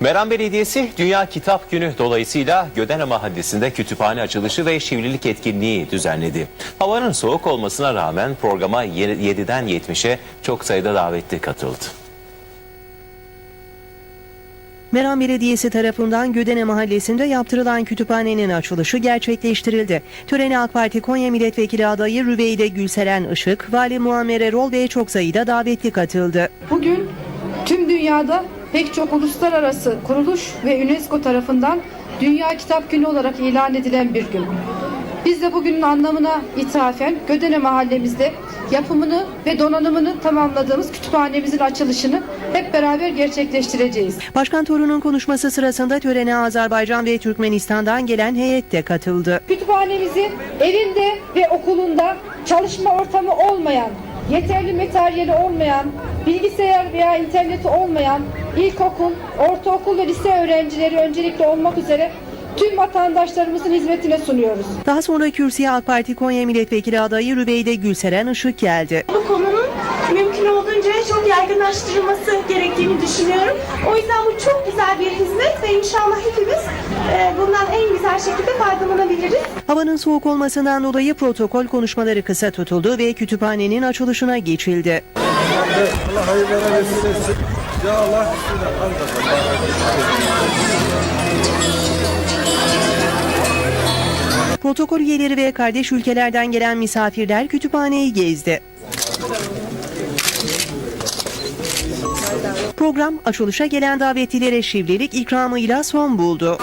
Meram Belediyesi Dünya Kitap Günü dolayısıyla Gödene Mahallesi'nde kütüphane açılışı ve şivrilik etkinliği düzenledi. Havanın soğuk olmasına rağmen programa 7'den 70'e çok sayıda davetli katıldı. Meram Belediyesi tarafından Gödene Mahallesi'nde yaptırılan kütüphanenin açılışı gerçekleştirildi. Törene AK Parti Konya Milletvekili adayı Rüveyde Gülseren Işık, Vali Muammer Erol ve çok sayıda davetli katıldı. Bugün tüm dünyada pek çok uluslararası kuruluş ve UNESCO tarafından Dünya Kitap Günü olarak ilan edilen bir gün. Biz de bugünün anlamına ithafen Gödene mahallemizde yapımını ve donanımını tamamladığımız kütüphanemizin açılışını hep beraber gerçekleştireceğiz. Başkan Torun'un konuşması sırasında törene Azerbaycan ve Türkmenistan'dan gelen heyet de katıldı. Kütüphanemizi evinde ve okulunda çalışma ortamı olmayan, yeterli materyali olmayan, bilgisayar veya interneti olmayan ilkokul, ortaokul ve lise öğrencileri öncelikle olmak üzere tüm vatandaşlarımızın hizmetine sunuyoruz. Daha sonra kürsüye AK Parti Konya Milletvekili adayı Rüveyde Gülseren Işık geldi. Bu konunun mümkün olduğunca çok yaygınlaştırılması gerektiğini düşünüyorum. O yüzden bu çok güzel bir ve inşallah hepimiz e, bundan en güzel şekilde faydalanabiliriz. Havanın soğuk olmasından dolayı protokol konuşmaları kısa tutuldu ve kütüphanenin açılışına geçildi. Allah hayırlara vesile. Ya Allah. Protokol üyeleri ve kardeş ülkelerden gelen misafirler kütüphaneyi gezdi. Program açılışa gelen davetlilere şivrilik ikramıyla son buldu.